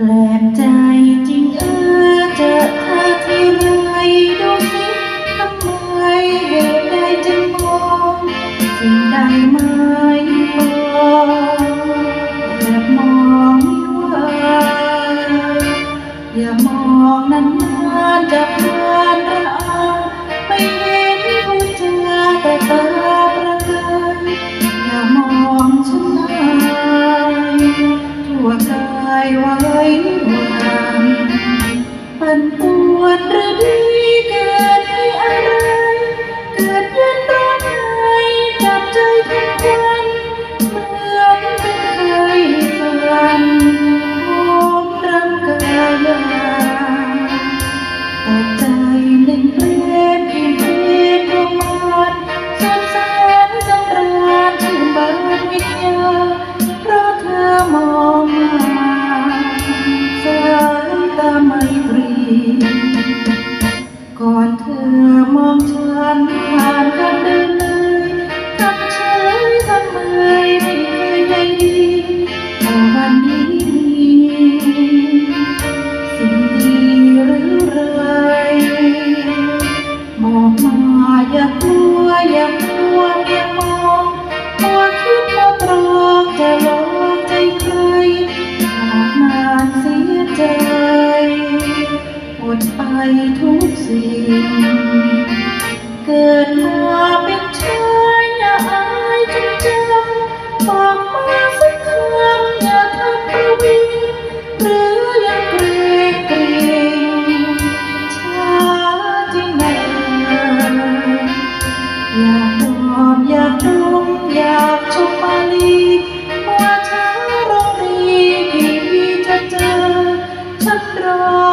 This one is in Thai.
แปลกใจจริงเออเจอเธอที่ไรดูสิทำไมเหตุใดจึงมองสิ่งใดไม่บอกแบบมองไม่ว่อย่ามองนานๆจะพลานระอาไม่เห็นหัวใจแต่ตาประกายอย่ามองฉันเลยทั่วกายว่า วยวามอันผู้ จหมดไปทุกสิ่ง เกิดมาเป็นเชา pro